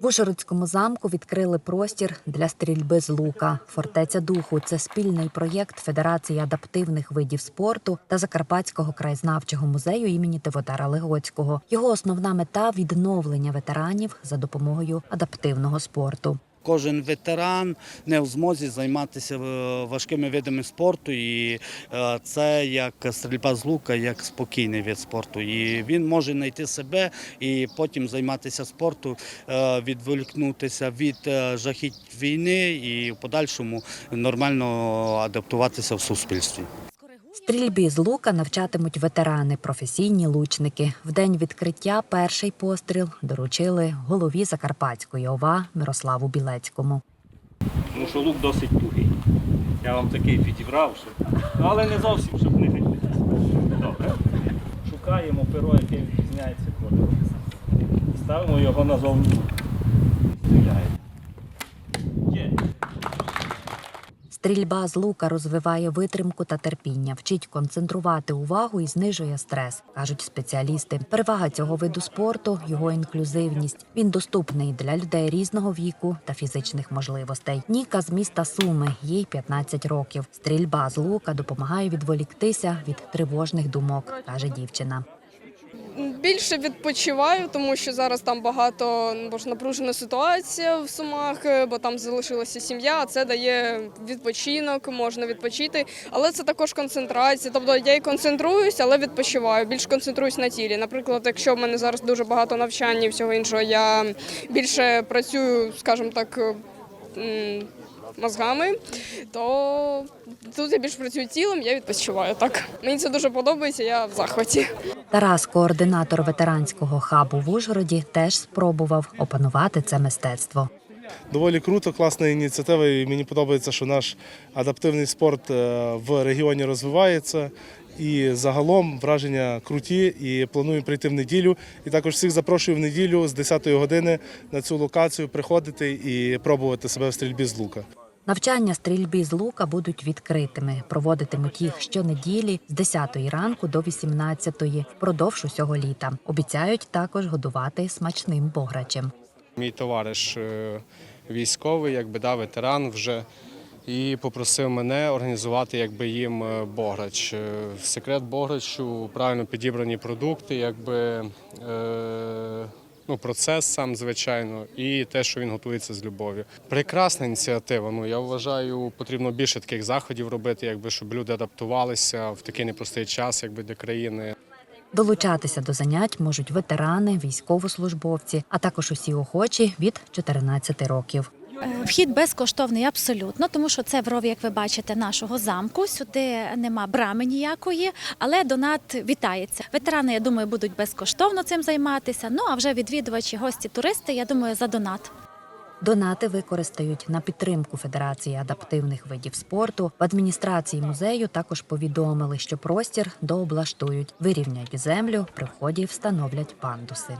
В Ужгородському замку відкрили простір для стрільби з лука. Фортеця духу це спільний проєкт Федерації адаптивних видів спорту та Закарпатського краєзнавчого музею імені Тивотара Легоцького. Його основна мета відновлення ветеранів за допомогою адаптивного спорту. Кожен ветеран не в змозі займатися е, важкими видами спорту, і е, це як стрільба з лука, як спокійний вид спорту. І він може знайти себе і потім займатися спортом, е, відволікнутися від жахіть війни і в подальшому нормально адаптуватися в суспільстві. Стрільбі з лука навчатимуть ветерани, професійні лучники. В день відкриття перший постріл доручили голові Закарпатської ОВА Мирославу Білецькому. Тому що лук досить тугий. Я вам такий підібрав. Ну, але не зовсім, щоб не грітися. Добре. Шукаємо перо, яке відрізняється кольором. Ставимо його назовні. Стріляємо. Стрільба з лука розвиває витримку та терпіння, вчить концентрувати увагу і знижує стрес, кажуть спеціалісти. Перевага цього виду спорту його інклюзивність. Він доступний для людей різного віку та фізичних можливостей. Ніка з міста Суми, їй 15 років. Стрільба з лука допомагає відволіктися від тривожних думок, каже дівчина. Більше відпочиваю, тому що зараз там багато бо ж напружена ситуація в Сумах, е, бо там залишилася сім'я. а Це дає відпочинок, можна відпочити. Але це також концентрація. Тобто я і концентруюсь, але відпочиваю. Більш концентруюсь на тілі. Наприклад, якщо в мене зараз дуже багато навчання і всього іншого, я більше працюю, скажімо так. Мозгами, то тут я більш працюю тілом, я відпочиваю так. Мені це дуже подобається, я в захваті. Тарас, координатор ветеранського хабу в Ужгороді, теж спробував опанувати це мистецтво. Доволі круто, класна ініціатива. І мені подобається, що наш адаптивний спорт е, в регіоні розвивається. І загалом враження круті. І планую прийти в неділю. І також всіх запрошую в неділю з 10-ї години на цю локацію приходити і пробувати себе в стрільбі з лука. Навчання стрільбі з лука будуть відкритими. Проводитимуть їх щонеділі з 10 ранку до 18 впродовж усього літа. Обіцяють також годувати смачним бограчем. Мій товариш е, військовий, якби да, ветеран вже. І попросив мене організувати якби, їм е, бограч. Е, Секрет бограчу правильно підібрані продукти, якби, е, ну, процес сам, звичайно, і те, що він готується з любов'ю. Прекрасна ініціатива. Ну, я вважаю, потрібно більше таких заходів робити, якби, щоб люди адаптувалися в такий непростий час якби, для країни. Долучатися до занять можуть ветерани, військовослужбовці, а також усі охочі від 14 років. Е, Вхід безкоштовний абсолютно, тому що це в рові, як ви бачите, нашого замку. Сюди нема брами ніякої, але донат вітається. Ветерани, я думаю, будуть безкоштовно цим займатися. Ну а вже відвідувачі, гості, туристи, я думаю, за донат. Донати використають на підтримку Федерації адаптивних видів спорту. В адміністрації музею також повідомили, що простір дооблаштують, вирівняють землю, при вході встановлять пандуси.